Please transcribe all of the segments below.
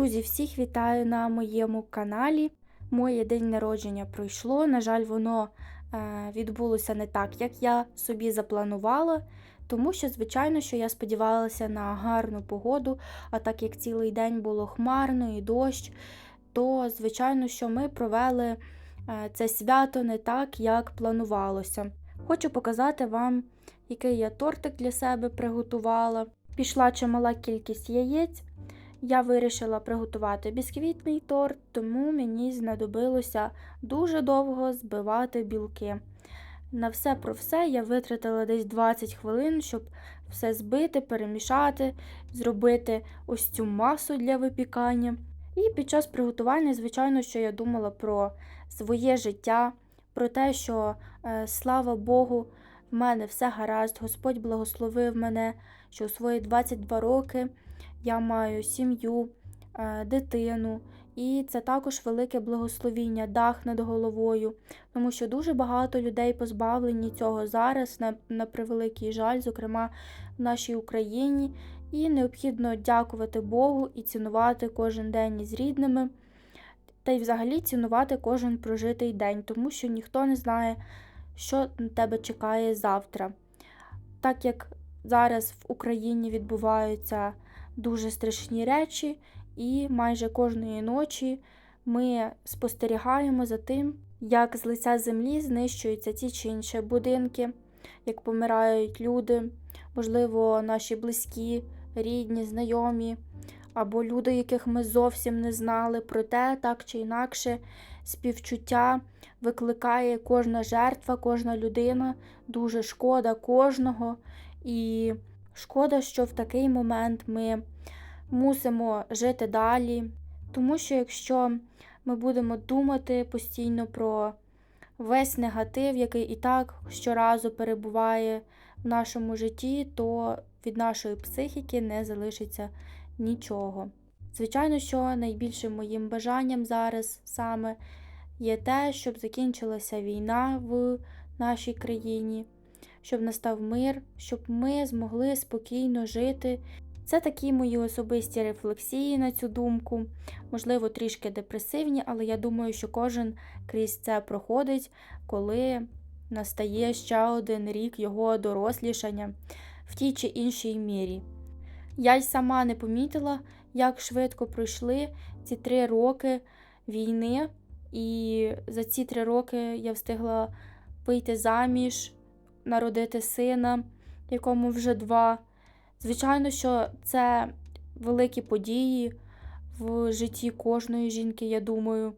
Друзі, всіх вітаю на моєму каналі. Моє день народження пройшло. На жаль, воно е, відбулося не так, як я собі запланувала, тому що, звичайно, що я сподівалася на гарну погоду, а так як цілий день було хмарно і дощ, то, звичайно, що ми провели е, це свято не так, як планувалося. Хочу показати вам, який я тортик для себе приготувала. Пішла чимала кількість яєць. Я вирішила приготувати бісквітний торт, тому мені знадобилося дуже довго збивати білки. На все про все я витратила десь 20 хвилин, щоб все збити, перемішати, зробити ось цю масу для випікання. І під час приготування, звичайно, що я думала про своє життя, про те, що е, слава Богу, в мене все гаразд, Господь благословив мене, що у свої 22 роки я маю сім'ю, е, дитину, і це також велике благословіння, дах над головою, тому що дуже багато людей позбавлені цього зараз, на, на превеликий жаль, зокрема в нашій Україні, і необхідно дякувати Богу і цінувати кожен день із рідними, та й взагалі цінувати кожен прожитий день, тому що ніхто не знає, що на тебе чекає завтра. Так як зараз в Україні відбуваються дуже страшні речі, і майже кожної ночі ми спостерігаємо за тим, як з лиця землі знищуються ті чи інші будинки, як помирають люди, можливо, наші близькі, рідні, знайомі, або люди, яких ми зовсім не знали, проте так чи інакше співчуття викликає кожна жертва, кожна людина, дуже шкода кожного. І шкода, що в такий момент ми мусимо жити далі, тому що якщо ми будемо думати постійно про весь негатив, який і так щоразу перебуває в нашому житті, то від нашої психіки не залишиться нічого. Звичайно, що найбільшим моїм бажанням зараз саме є те, щоб закінчилася війна в нашій країні, щоб настав мир, щоб ми змогли спокійно жити. Це такі мої особисті рефлексії на цю думку, можливо, трішки депресивні, але я думаю, що кожен крізь це проходить, коли настає ще один рік його дорослішання в тій чи іншій мірі. Я й сама не помітила, як швидко пройшли ці три роки війни, і за ці три роки я встигла вийти заміж, народити сина, якому вже два. Звичайно, що це великі події в житті кожної жінки, я думаю.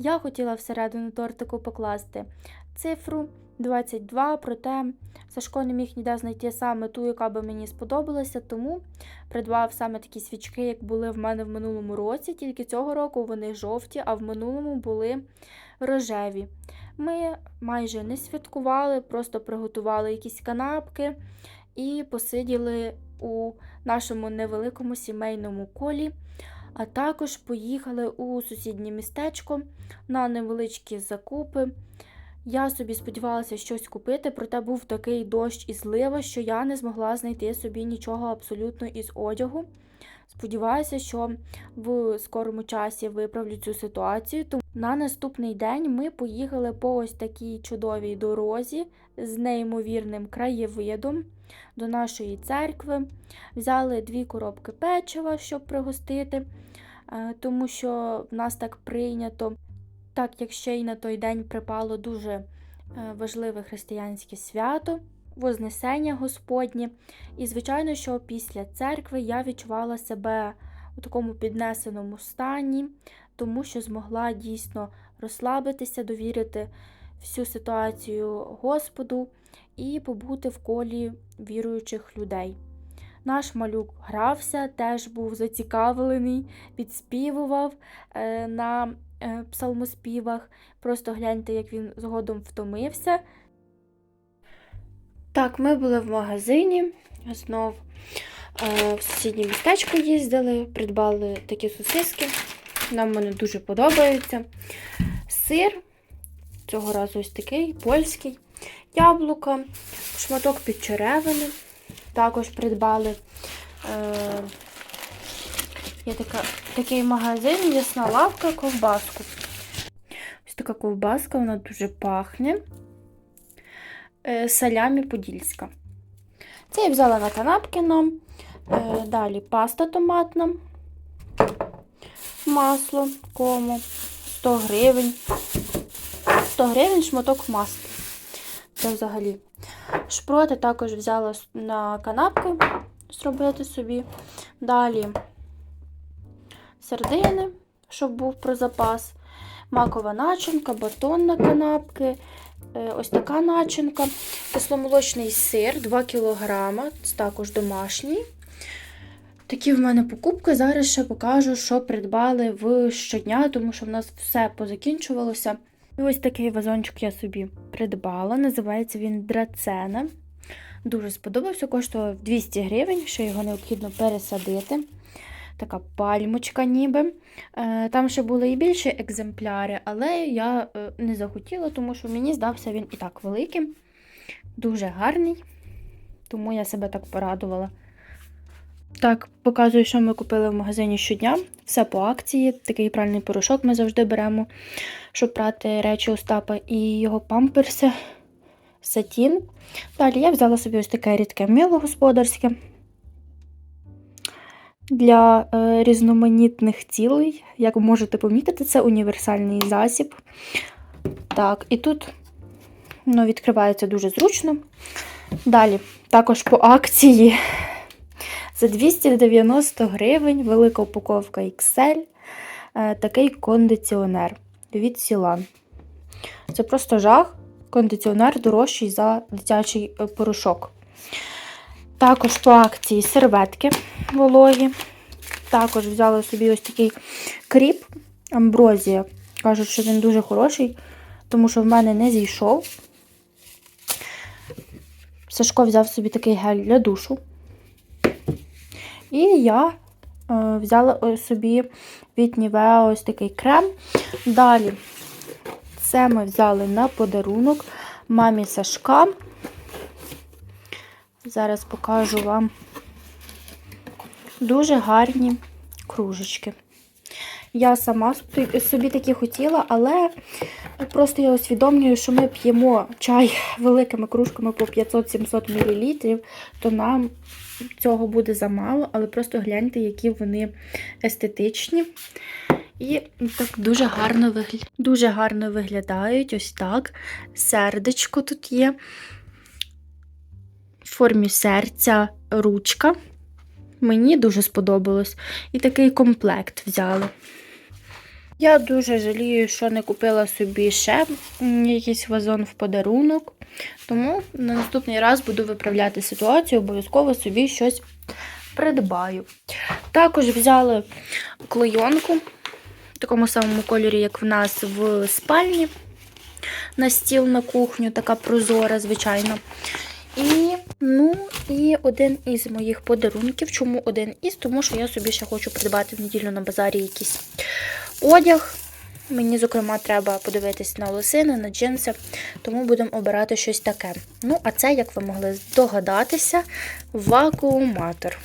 Я хотіла всередину тортику покласти цифру 22, проте Сашко не міг ніде знайти саме ту, яка би мені сподобалася, тому придбав саме такі свічки, як були в мене в минулому році, тільки цього року вони жовті, а в минулому були рожеві. Ми майже не святкували, просто приготували якісь канапки і посиділи у нашому невеликому сімейному колі. А також поїхали у сусіднє містечко на невеличкі закупи. Я собі сподівалася щось купити, проте був такий дощ і злива, що я не змогла знайти собі нічого абсолютно із одягу. Сподіваюся, що в скорому часі виправлю цю ситуацію. Тому на наступний день ми поїхали по ось такій чудовій дорозі з неймовірним краєвидом до нашої церкви. Взяли дві коробки печива, щоб пригостити, е, тому що в нас так прийнято так як ще й на той день припало дуже е, важливе християнське свято, Вознесення Господнє. І, звичайно, що після церкви я відчувала себе у такому піднесеному стані, тому що змогла дійсно розслабитися, довірити всю ситуацію Господу і побути в колі віруючих людей. Наш малюк грався, теж був зацікавлений, підспівував е, на псалмоспівах. Просто гляньте, як він згодом втомився. Так, ми були в магазині, знов Е, В сусіднє містечко їздили, придбали такі сосиски. Нам вони дуже подобаються. Сир, цього разу ось такий, польський, яблука, шматок під черевини. Також придбали. Е, Є така, такий магазин, ясна лавка, ковбаску. Ось така ковбаска, вона дуже пахне. Е, Салямі подільська. Це я взяла на канапки. Е, Далі паста томатна, масло, кому, 100 гривень. 100 гривень шматок масла. Це взагалі. Шпроти також взяла на канапки зробити собі. Далі сердини, щоб був про запас. Макова начинка, батон на канапки. Е, Ось така начинка. Кисломолочний сир 2 кг, також домашній. Такі в мене покупки. Зараз ще покажу, що придбали в щодня, тому що в нас все позакінчувалося. І ось такий вазончик я собі придбала. Називається він Драцена. Дуже сподобався, коштував 200 гривень, що його необхідно пересадити. Така пальмочка ніби. Е, Там ще були і більші екземпляри, але я е, не захотіла, тому що мені здався він і так великим, дуже гарний, тому я себе так порадувала. Так, показую, що ми купили в магазині щодня. Все по акції. Такий пральний порошок ми завжди беремо, щоб прати речі Остапа і його памперси. Сатін. Далі я взяла собі ось таке рідке мило господарське для е, різноманітних цілей. Як ви можете помітити, це універсальний засіб. Так, і тут воно відкривається дуже зручно. Далі, також по акції за 290 гривень велика упаковка XL. е, Такий кондиціонер від Сілан. Це просто жах. Кондиціонер дорожчий за дитячий е, порошок. Також по акції серветки вологі. Також взяла собі ось такий кріп амброзія. Кажуть, що він дуже хороший, тому що в мене не зійшов. Сашко взяв собі такий гель для душу. І я е, взяла е, собі від Nivea ось такий крем. Далі це ми взяли на подарунок мамі Сашка. Зараз покажу вам дуже гарні кружечки. Я сама собі- такі хотіла, але просто я усвідомлюю, що ми п'ємо чай великими кружками по 500-700 мл, то нам цього буде замало, але просто гляньте, які вони естетичні. І так дуже гарно, вигля... дуже гарно виглядають. Ось так. Сердечко тут є. Формі серця ручка. Мені дуже сподобалось. І такий комплект взяли. Я дуже жалію, що не купила собі ще якийсь вазон в подарунок. Тому на наступний раз буду виправляти ситуацію, обов'язково собі щось придбаю. Також взяли клейонку в такому самому кольорі, як в нас в спальні. На стіл на кухню, така прозора, звичайно. І, ну, і один із моїх подарунків. Чому один із? Тому що я собі ще хочу придбати в неділю на базарі якийсь одяг. Мені, зокрема, треба подивитись на лосини, на джинси, тому будемо обирати щось таке. Ну, а це, як ви могли здогадатися, вакууматор.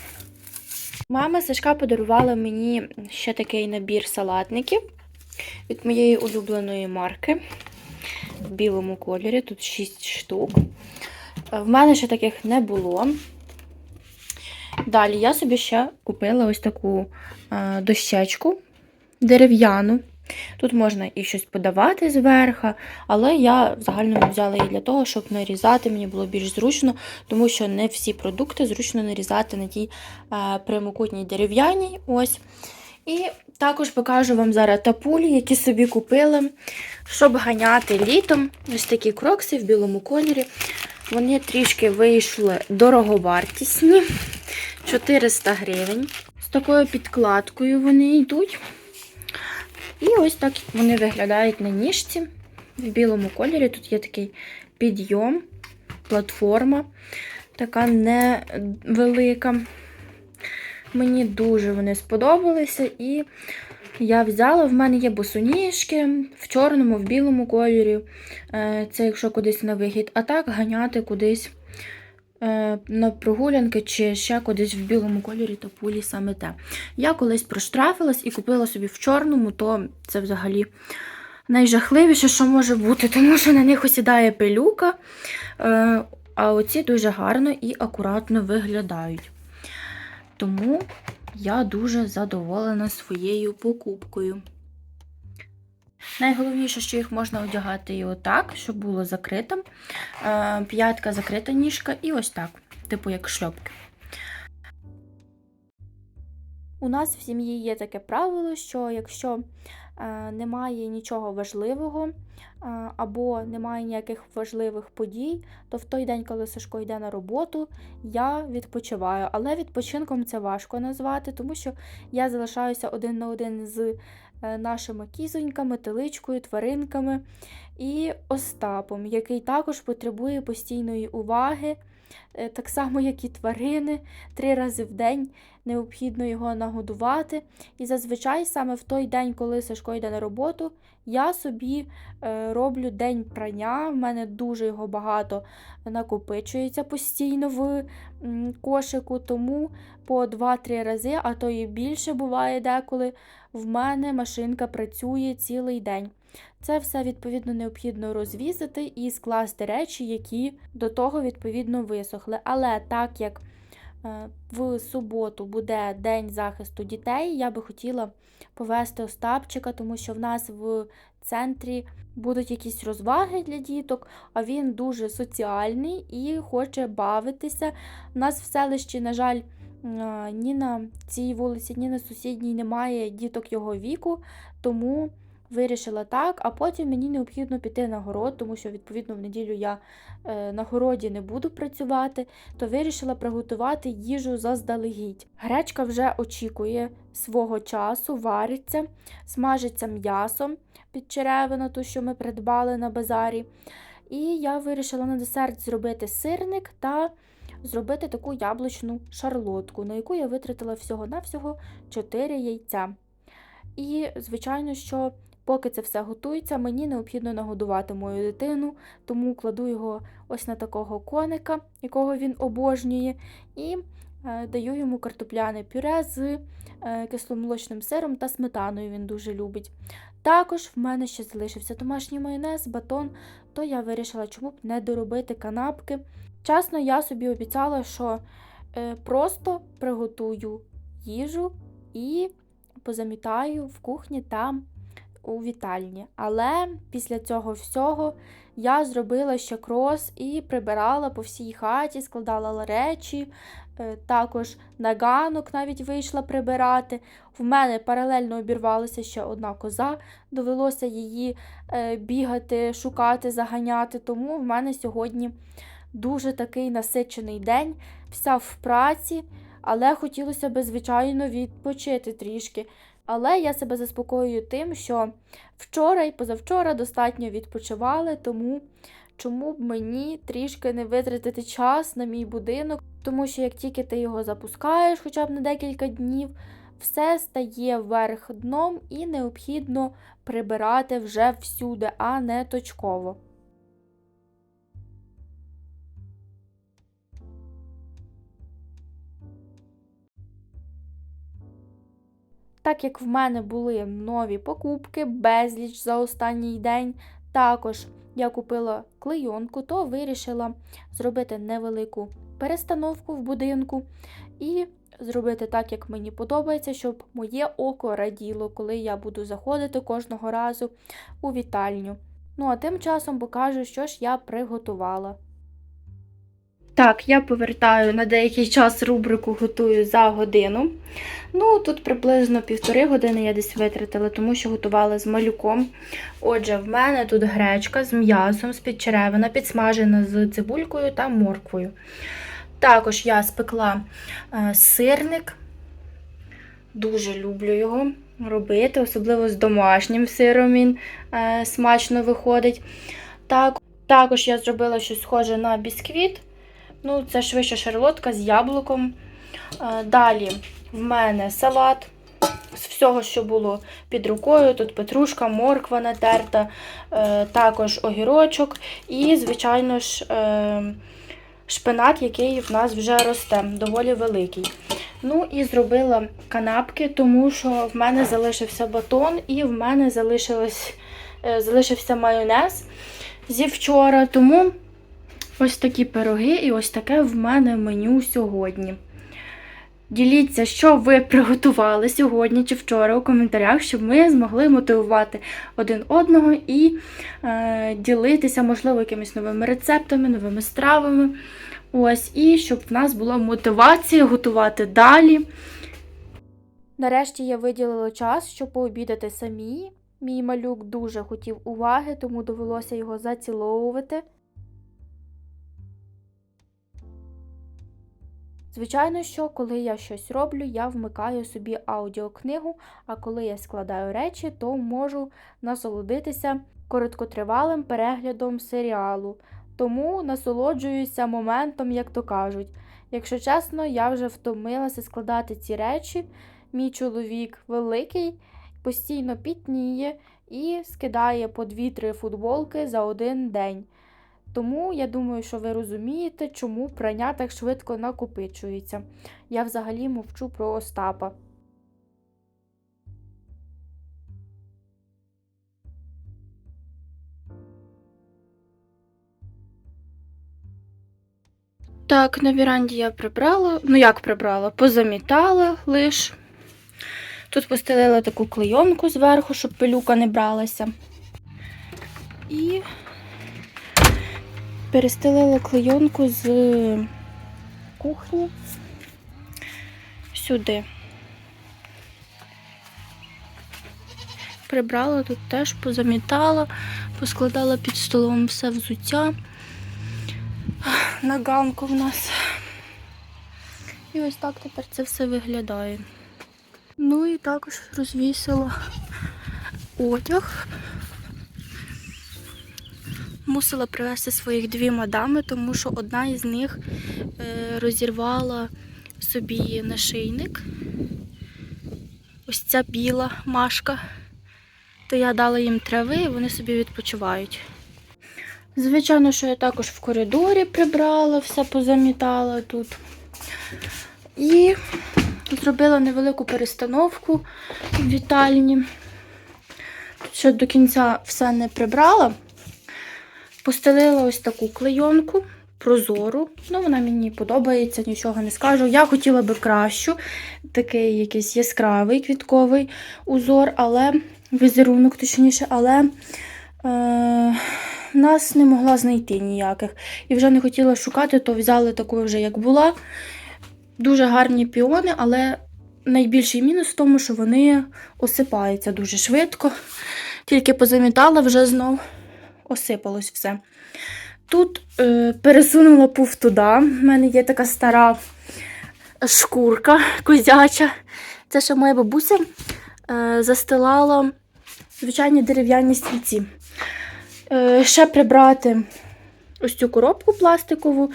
Мама Сашка подарувала мені ще такий набір салатників від моєї улюбленої марки в білому кольорі. Тут 6 штук. Е, В мене ще таких не було. Далі я собі ще купила ось таку е, дощечку дерев'яну. Тут можна і щось подавати зверху, але я в загальному взяла її для того, щоб нарізати, мені було більш зручно, тому що не всі продукти зручно нарізати на тій е, прямокутній дерев'яній. Ось. І також покажу вам зараз тапулі, які собі купила, щоб ганяти літом. Ось такі крокси в білому кольорі. Вони трішки вийшли дороговартісні. 400 гривень. З такою підкладкою вони йдуть. І ось так вони виглядають на ніжці в білому кольорі. Тут є такий підйом, платформа, така невелика. Мені дуже вони сподобалися, і я взяла, в мене є босоніжки в чорному, в білому кольорі. Е, Це якщо кудись на вихід, а так ганяти кудись е, на прогулянки чи ще кудись в білому кольорі та пулі саме те. Я колись проштрафилась і купила собі в чорному, то це взагалі найжахливіше, що може бути, тому що на них осідає пилюка. Е, А оці дуже гарно і акуратно виглядають. Тому я дуже задоволена своєю покупкою. Найголовніше, що їх можна одягати і отак, щоб було закритим. Е, П'ятка закрита ніжка, і ось так, типу як шльопки. У нас в сім'ї є таке правило, що якщо е, немає нічого важливого е, або немає ніяких важливих подій, то в той день, коли Сашко йде на роботу, я відпочиваю. Але відпочинком це важко назвати, тому що я залишаюся один на один з е, нашими кізоньками, теличкою, тваринками і Остапом, який також потребує постійної уваги, так само, як і тварини, три рази в день необхідно його нагодувати. І зазвичай саме в той день, коли Сашко йде на роботу, я собі е, роблю день прання. В мене дуже його багато накопичується постійно в кошику, тому по 2-3 рази, а то і більше буває деколи. В мене машинка працює цілий день. Це все відповідно необхідно розвісити і скласти речі, які до того відповідно висохли. Але так як е, в суботу буде День захисту дітей, я би хотіла повести Остапчика, тому що в нас в центрі будуть якісь розваги для діток, а він дуже соціальний і хоче бавитися. У нас в селищі, на жаль, е, ні на цій вулиці, ні на сусідній немає діток його віку, тому вирішила так, а потім мені необхідно піти на город, тому що, відповідно, в неділю я е, на городі не буду працювати, то вирішила приготувати їжу заздалегідь. Гречка вже очікує свого часу, вариться, смажиться м'ясом під черевину, ту, що ми придбали на базарі. І я вирішила на десерт зробити сирник та зробити таку яблучну шарлотку, на яку я витратила всього-навсього 4 яйця. І, звичайно, що поки це все готується, мені необхідно нагодувати мою дитину, тому кладу його ось на такого коника, якого він обожнює, і е, даю йому картопляне пюре з е, кисломолочним сиром та сметаною він дуже любить. Також в мене ще залишився домашній майонез, батон, то я вирішила, чому б не доробити канапки. Чесно, я собі обіцяла, що е, просто приготую їжу і позамітаю в кухні та у вітальні. Але після цього всього я зробила ще крос і прибирала по всій хаті, складала речі, е, також на ганок навіть вийшла прибирати. В мене паралельно обірвалася ще одна коза, довелося її е, бігати, шукати, заганяти. Тому в мене сьогодні дуже такий насичений день, вся в праці, але хотілося б, звичайно, відпочити трішки. Але я себе заспокоюю тим, що вчора і позавчора достатньо відпочивали, тому чому б мені трішки не витратити час на мій будинок, тому що як тільки ти його запускаєш, хоча б на декілька днів, все стає вверх дном і необхідно прибирати вже всюди, а не точково. Так як в мене були нові покупки, безліч за останній день, також я купила клейонку, то вирішила зробити невелику перестановку в будинку і зробити так, як мені подобається, щоб моє око раділо, коли я буду заходити кожного разу у вітальню. Ну а тим часом покажу, що ж я приготувала. Так, я повертаю на деякий час рубрику готую за годину. Ну, тут приблизно півтори години я десь витратила, тому що готувала з малюком. Отже, в мене тут гречка з м'ясом, з під черевина, підсмажена з цибулькою та морквою. Також я спекла е, сирник. Дуже люблю його робити, особливо з домашнім сиром він е, смачно виходить. Так, також я зробила щось схоже на бісквіт. Ну, це швидше шарлотка з яблуком. Е, Далі в мене салат з всього, що було під рукою. Тут петрушка, морква натерта, е, також огірочок і, звичайно ж, е, шпинат, який в нас вже росте, доволі великий. Ну і зробила канапки, тому що в мене залишився батон і в мене залишилось, залишився майонез зі вчора. Тому ось такі пироги і ось таке в мене меню сьогодні. Діліться, що ви приготували сьогодні чи вчора у коментарях, щоб ми змогли мотивувати один одного і е, ділитися, можливо, якимись новими рецептами, новими стравами. Ось, і щоб в нас була мотивація готувати далі. Нарешті я виділила час, щоб пообідати самі. Мій малюк дуже хотів уваги, тому довелося його заціловувати. Звичайно, що коли я щось роблю, я вмикаю собі аудіокнигу, а коли я складаю речі, то можу насолодитися короткотривалим переглядом серіалу. Тому насолоджуюся моментом, як то кажуть. Якщо чесно, я вже втомилася складати ці речі. Мій чоловік великий, постійно пітніє і скидає по 2-3 футболки за один день. Тому я думаю, що ви розумієте, чому прання так швидко накопичується. Я взагалі мовчу про Остапа. Так, на віранді я прибрала. Ну як прибрала? Позамітала лиш. Тут постелила таку клейонку зверху, щоб пилюка не бралася. І перестелила клейонку з кухні сюди. Прибрала тут теж, позамітала, поскладала під столом все взуття на ганку в нас. І ось так тепер це все виглядає. Ну і також розвісила одяг. Мусила привезти своїх дві мадами, тому що одна із них е, розірвала собі нашийник. Ось ця біла машка. То я дала їм трави і вони собі відпочивають. Звичайно, що я також в коридорі прибрала, все позамітала тут. І зробила невелику перестановку в вітальні. Ще до кінця все не прибрала. Постелила ось таку клейонку прозору. Ну, вона мені подобається, нічого не скажу. Я хотіла би кращу, такий якийсь яскравий квітковий узор, але візерунок, точніше, але е, нас не могла знайти ніяких. І вже не хотіла шукати, то взяли таку вже, як була. Дуже гарні піони, але найбільший мінус в тому, що вони осипаються дуже швидко. Тільки позамітала, вже знов осипалось все. Тут е, пересунула пуф туди. У мене є така стара шкурка козяча. Це ще моя бабуся е, застилала звичайні дерев'яні стільці. Е, ще прибрати ось цю коробку пластикову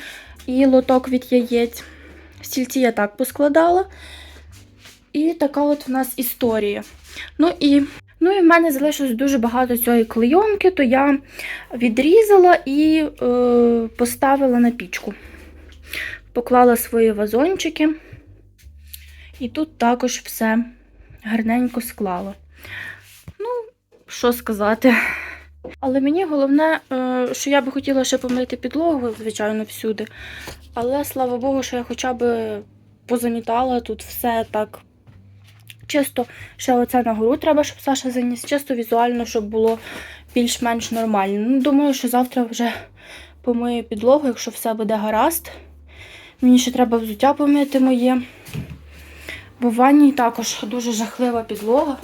і лоток від яєць. Стільці я так поскладала. І така от в нас історія. Ну і ну і в мене залишилось дуже багато цієї клейонки, то я відрізала і е, поставила на пічку. Поклала свої вазончики. І тут також все гарненько склала. Ну, що сказати. Але мені головне, е, що я би хотіла ще помити підлогу, звичайно, всюди. Але слава Богу, що я хоча б позамітала тут все так. Чисто ще оце на гору треба, щоб Саша заніс, чисто візуально, щоб було більш-менш нормально. Ну, думаю, що завтра вже помию підлогу, якщо все буде гаразд. Мені ще треба взуття помити моє. Бо в ванній також дуже жахлива підлога.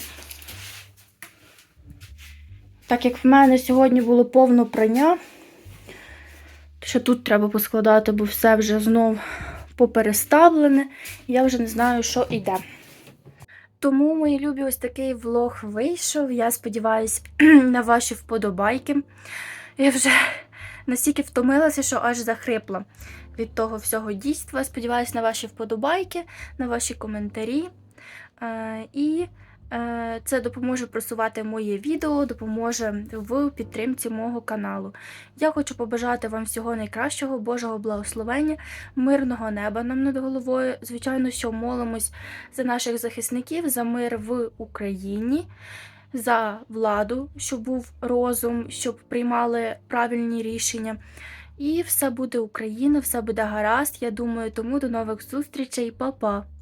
Так як в мене сьогодні було повно прання, то ще тут треба поскладати, бо все вже знов попереставлене. Я вже не знаю, що йде. Тому, мої любі, ось такий влог вийшов. Я сподіваюся на ваші вподобайки. Я вже настільки втомилася, що аж захрипла від того всього дійства. Сподіваюсь на ваші вподобайки, на ваші коментарі. Е, і це допоможе просувати моє відео, допоможе в підтримці мого каналу. Я хочу побажати вам всього найкращого, Божого благословення, мирного неба нам над головою. Звичайно, що молимось за наших захисників, за мир в Україні. За владу, щоб був розум, щоб приймали правильні рішення. І все буде Україна, все буде гаразд. Я думаю, тому до нових зустрічей, Па-па!